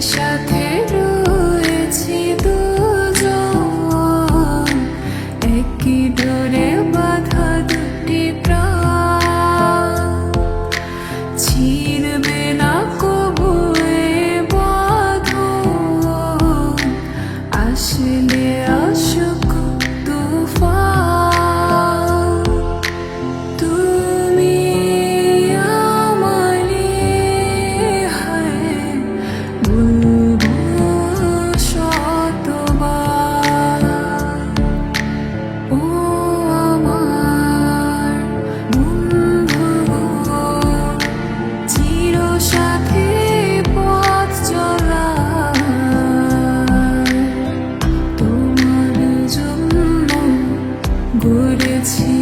shut the ঘুরেছি